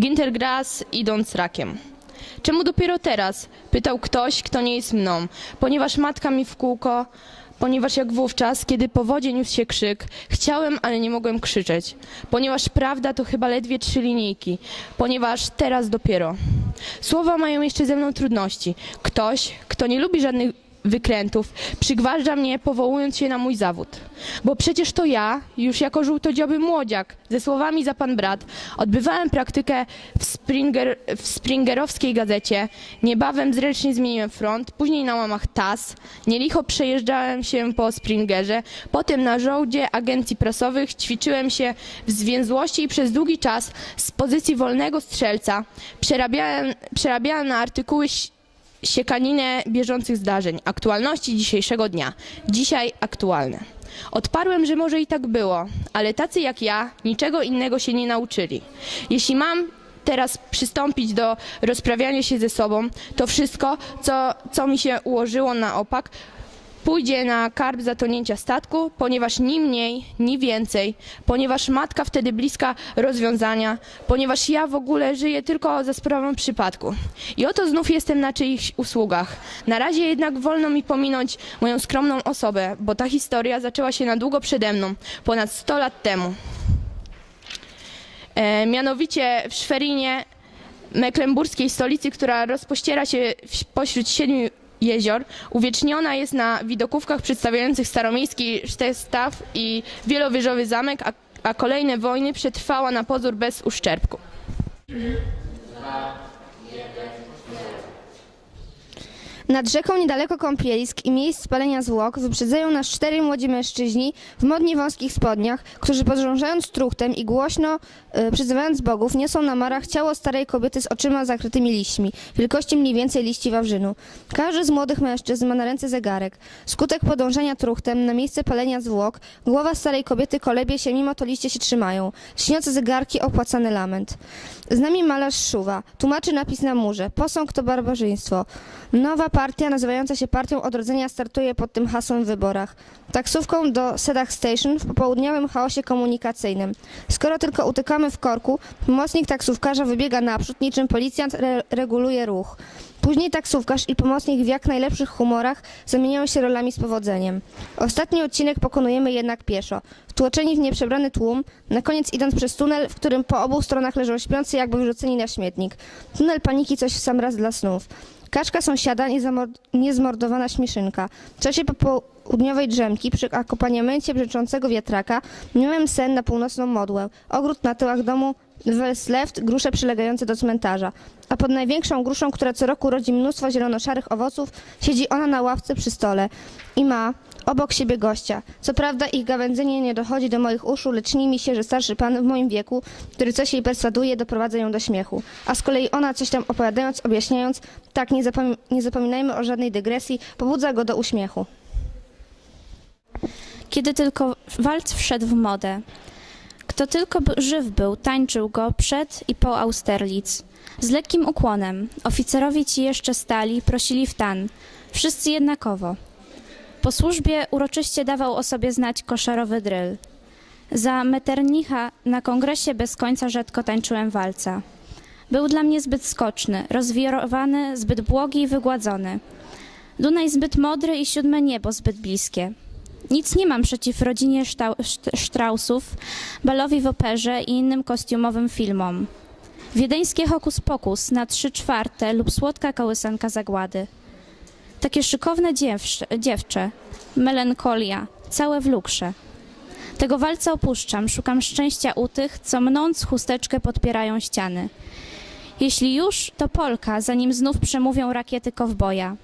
Ginter Grass idąc rakiem. Czemu dopiero teraz? Pytał ktoś, kto nie jest mną. Ponieważ matka mi w kółko, ponieważ jak wówczas, kiedy po wodzie niósł się krzyk, chciałem, ale nie mogłem krzyczeć. Ponieważ prawda to chyba ledwie trzy linijki. Ponieważ teraz dopiero. Słowa mają jeszcze ze mną trudności. Ktoś, kto nie lubi żadnych wykrętów, przygważdża mnie, powołując się na mój zawód. Bo przecież to ja, już jako żółtodzioby młodziak, ze słowami za pan brat, odbywałem praktykę w, Springer, w Springerowskiej gazecie, niebawem zręcznie zmieniłem front, później na łamach TAS, nielicho przejeżdżałem się po Springerze, potem na żołdzie agencji prasowych ćwiczyłem się w zwięzłości i przez długi czas z pozycji wolnego strzelca przerabiałem, przerabiałem na artykuły siekaninę bieżących zdarzeń, aktualności dzisiejszego dnia. Dzisiaj aktualne. Odparłem, że może i tak było, ale tacy jak ja niczego innego się nie nauczyli. Jeśli mam teraz przystąpić do rozprawiania się ze sobą, to wszystko, co, co mi się ułożyło na opak, pójdzie na karb zatonięcia statku, ponieważ ni mniej, ni więcej, ponieważ matka wtedy bliska rozwiązania, ponieważ ja w ogóle żyję tylko za sprawą przypadku. I oto znów jestem na czyichś usługach. Na razie jednak wolno mi pominąć moją skromną osobę, bo ta historia zaczęła się na długo przede mną, ponad 100 lat temu. E, mianowicie w Szwerinie, mecklenburskiej stolicy, która rozpościera się pośród siedmiu jezior, uwieczniona jest na widokówkach przedstawiających staromiejski Sztestaw i wielowieżowy zamek, a, a kolejne wojny przetrwała na pozór bez uszczerbku. Nad rzeką niedaleko kąpielisk i miejsc spalenia zwłok wyprzedzają nas cztery młodzi mężczyźni w modnie wąskich spodniach, którzy podrążając truchtem i głośno e, przyzywając bogów niosą na marach ciało starej kobiety z oczyma zakrytymi liśćmi, wielkości mniej więcej liści wawrzynu. Każdy z młodych mężczyzn ma na ręce zegarek. Skutek podążania truchtem na miejsce palenia zwłok, głowa starej kobiety kolebie się, mimo to liście się trzymają. Śniące zegarki, opłacany lament. Z nami malarz Szuwa. Tłumaczy napis na murze. Posąg to barbarzyństwo. Nowa partia nazywająca się Partią Odrodzenia startuje pod tym hasłem w wyborach. Taksówką do Sedach Station w popołudniowym chaosie komunikacyjnym. Skoro tylko utykamy w korku, pomocnik taksówkarza wybiega naprzód, niczym policjant re reguluje ruch. Później taksówkarz i pomocnik w jak najlepszych humorach zamieniają się rolami z powodzeniem. Ostatni odcinek pokonujemy jednak pieszo. Wtłoczeni w nieprzebrany tłum, na koniec idąc przez tunel, w którym po obu stronach leżą śpiący jakby wyrzuceni na śmietnik. Tunel paniki coś w sam raz dla snów. Kaczka sąsiada, niezmordowana śmieszynka. W czasie popołudniowej drzemki przy akompaniamencie brzęczącego wiatraka miałem sen na północną modłę. Ogród na tyłach domu Welsleft, grusze przylegające do cmentarza. A pod największą gruszą, która co roku rodzi mnóstwo zielonoszarych owoców, siedzi ona na ławce przy stole i ma obok siebie gościa. Co prawda ich gawędzenie nie dochodzi do moich uszu, lecz śni mi się, że starszy pan w moim wieku, który coś jej perswaduje, doprowadza ją do śmiechu. A z kolei ona coś tam opowiadając, objaśniając, tak nie, zapom- nie zapominajmy o żadnej dygresji, pobudza go do uśmiechu. kiedy tylko walc wszedł w modę. Kto tylko żyw był, tańczył go przed i po Austerlitz. Z lekkim ukłonem. Oficerowie ci jeszcze stali, prosili w tan. Wszyscy jednakowo. Po służbie uroczyście dawał o sobie znać koszarowy dryl. Za Metternicha na kongresie bez końca rzadko tańczyłem walca. Był dla mnie zbyt skoczny, rozwirowany, zbyt błogi i wygładzony. Dunaj zbyt modry i siódme niebo zbyt bliskie. Nic nie mam przeciw rodzinie Straussów, balowi w operze i innym kostiumowym filmom. Wiedeńskie hokus pokus na trzy czwarte lub słodka kołysanka zagłady. Takie szykowne dziewczę, melancholia, całe w lukrze. Tego walca opuszczam, szukam szczęścia u tych, co mnąc chusteczkę podpierają ściany. Jeśli już, to Polka, zanim znów przemówią rakiety kowboja.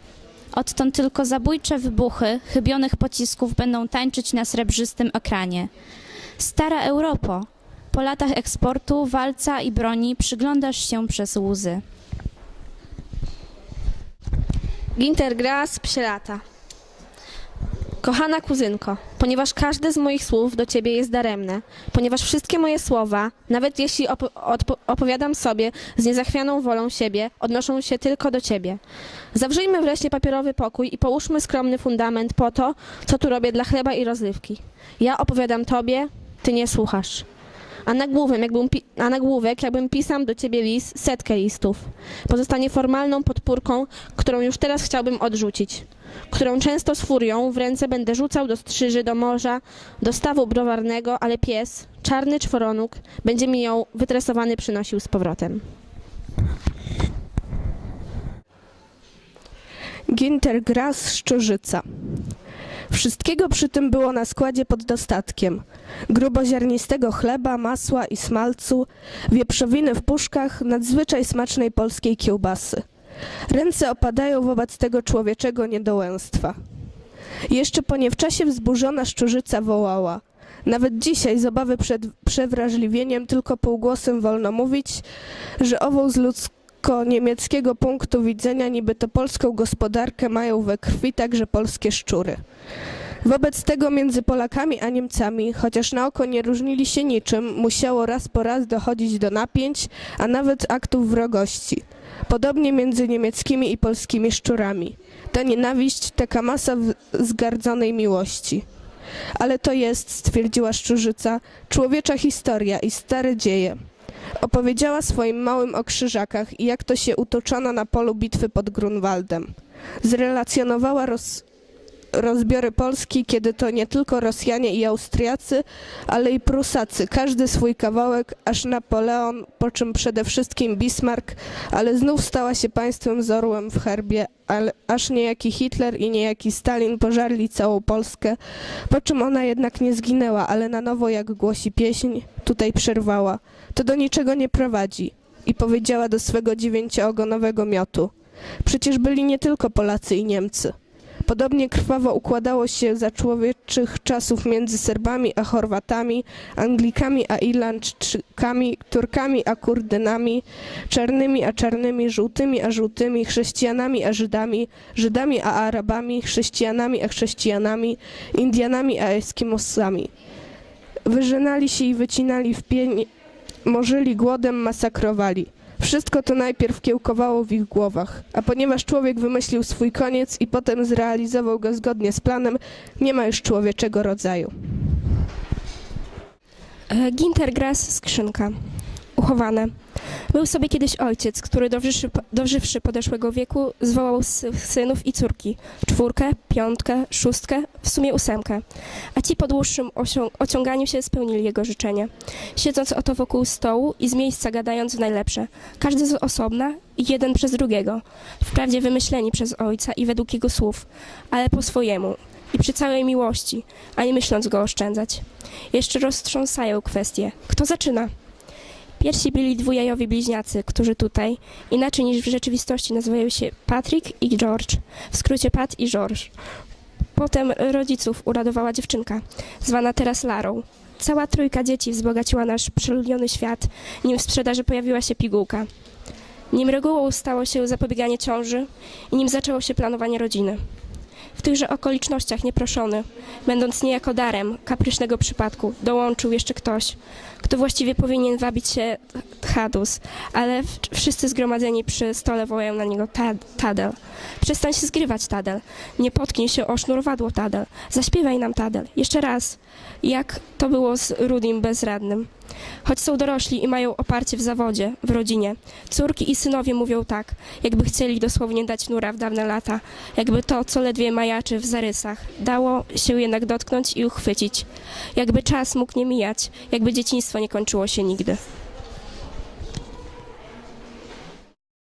Odtąd tylko zabójcze wybuchy chybionych pocisków będą tańczyć na srebrzystym ekranie. Stara Europo, po latach eksportu, walca i broni przyglądasz się przez łzy. Ginter Grass, psie lata. Kochana kuzynko, ponieważ każde z moich słów do ciebie jest daremne, ponieważ wszystkie moje słowa, nawet jeśli odpo- opowiadam sobie z niezachwianą wolą siebie, odnoszą się tylko do ciebie. Zawrzyjmy wreszcie papierowy pokój i połóżmy skromny fundament po to, co tu robię dla chleba i rozrywki. Ja opowiadam tobie, ty nie słuchasz. A nagłówek jakbym, a nagłówek, jakbym pisał do ciebie list, setkę listów. Pozostanie formalną podpórką, którą już teraz chciałbym odrzucić, którą często z furią w ręce będę rzucał do strzyży, do morza, do stawu browarnego, ale pies, czarny czworonóg, będzie mi ją wytresowany przynosił z powrotem. Ginter Grass Szczurzyca. Wszystkiego przy tym było na składzie pod dostatkiem. Gruboziarnistego chleba, masła i smalcu, wieprzowiny w puszkach, nadzwyczaj smacznej polskiej kiełbasy. Ręce opadają wobec tego człowieczego niedołęstwa. Jeszcze po niewczasie wzburzona szczurzyca wołała. Nawet dzisiaj z obawy przed przewrażliwieniem tylko półgłosem wolno mówić, że ową z ludzko-niemieckiego punktu widzenia niby to polską gospodarkę mają we krwi także polskie szczury. Wobec tego między Polakami a Niemcami, chociaż na oko nie różnili się niczym, musiało raz po raz dochodzić do napięć, a nawet aktów wrogości. Podobnie między niemieckimi i polskimi szczurami. Ta nienawiść, taka masa zgardzonej miłości. Ale to jest, stwierdziła szczurzyca, człowiecza historia i stare dzieje. Opowiedziała swoim małym o krzyżakach i jak to się utoczono na polu bitwy pod Grunwaldem. Zrelacjonowała roz, rozbiory Polski, kiedy to nie tylko Rosjanie i Austriacy, ale i Prusacy, każdy swój kawałek, aż Napoleon, po czym przede wszystkim Bismarck, ale znów stała się państwem z orłem w herbie, ale aż niejaki Hitler i niejaki Stalin pożarli całą Polskę, po czym ona jednak nie zginęła, ale na nowo, jak głosi pieśń, tutaj przerwała. To do niczego nie prowadzi. I powiedziała do swego dziewięcioogonowego miotu. Przecież byli nie tylko Polacy i Niemcy. Podobnie krwawo układało się za człowieczych czasów między Serbami a Chorwatami, Anglikami a Irlandczykami, Turkami a Kurdynami, czarnymi a czarnymi, żółtymi a żółtymi, chrześcijanami a Żydami, Żydami a Arabami, chrześcijanami a chrześcijanami, Indianami a Eskimosami. Wyżynali się i wycinali w pień, morzyli głodem, masakrowali. Wszystko to najpierw kiełkowało w ich głowach, a ponieważ człowiek wymyślił swój koniec i potem zrealizował go zgodnie z planem, nie ma już człowieczego rodzaju. E, Gintergrass skrzynka. Uchowane. Był sobie kiedyś ojciec, który dowrzywszy, dowżywszy podeszłego wieku, zwołał synów i córki. Czwórkę, piątkę, szóstkę, w sumie ósemkę. A ci po dłuższym ociąganiu się spełnili jego życzenie. Siedząc oto wokół stołu i z miejsca gadając w najlepsze. Każdy z osobna i jeden przez drugiego. Wprawdzie wymyśleni przez ojca i według jego słów, ale po swojemu i przy całej miłości, a nie myśląc go oszczędzać. Jeszcze roztrząsają kwestie. Kto zaczyna? Pierwsi byli dwujajowi bliźniacy, którzy tutaj, inaczej niż w rzeczywistości, nazywają się Patrick i George. W skrócie Pat i George. Potem rodziców uradowała dziewczynka, zwana teraz Larą. Cała trójka dzieci wzbogaciła nasz przeludniony świat, nim w sprzedaży pojawiła się pigułka. Nim regułą stało się zapobieganie ciąży i nim zaczęło się planowanie rodziny. W tychże okolicznościach nieproszony, będąc niejako darem kapryśnego przypadku, dołączył jeszcze ktoś, kto właściwie powinien wabić się Hadus, ale wszyscy zgromadzeni przy stole wołają na niego ta, Tadel. Przestań się zgrywać, Tadel. Nie potknij się o sznurwadło, Tadel. Zaśpiewaj nam, Tadel. Jeszcze raz. Jak to było z Rudim bezradnym. Choć są dorośli i mają oparcie w zawodzie, w rodzinie. Córki i synowie mówią tak, jakby chcieli dosłownie dać nura w dawne lata, jakby to, co ledwie majaczy w zarysach, dało się jednak dotknąć i uchwycić. Jakby czas mógł nie mijać, jakby dzieciństwo nie kończyło się nigdy.